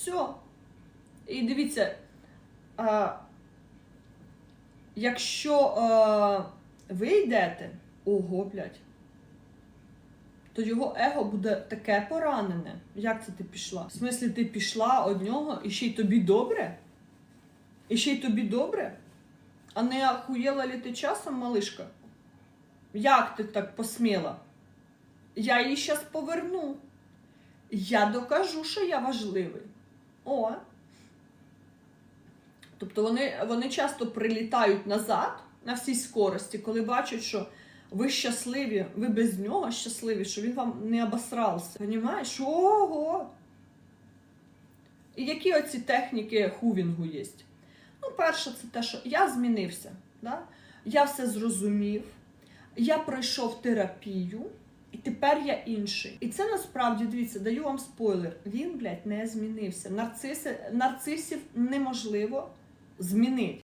Все. І дивіться, а, якщо а, ви йдете, ого, блядь, то його его буде таке поранене. Як це ти пішла? В смислі, ти пішла од нього і ще й тобі добре? І ще й тобі добре? А не охуєла ли ти часом, малишка? Як ти так посміла? Я її зараз поверну. Я докажу, що я важливий. О. Тобто вони, вони часто прилітають назад на всій скорості, коли бачать, що ви щасливі, ви без нього щасливі, що він вам не обосрався. Понімаєш? Ого! І які оці техніки хувінгу є? Ну, перше, це те, що я змінився. Да? Я все зрозумів, я пройшов терапію, і тепер я інший. І це насправді, дивіться, даю вам спойлер. Він, блядь, не змінився. Нарциси, нарцисів неможливо змінити.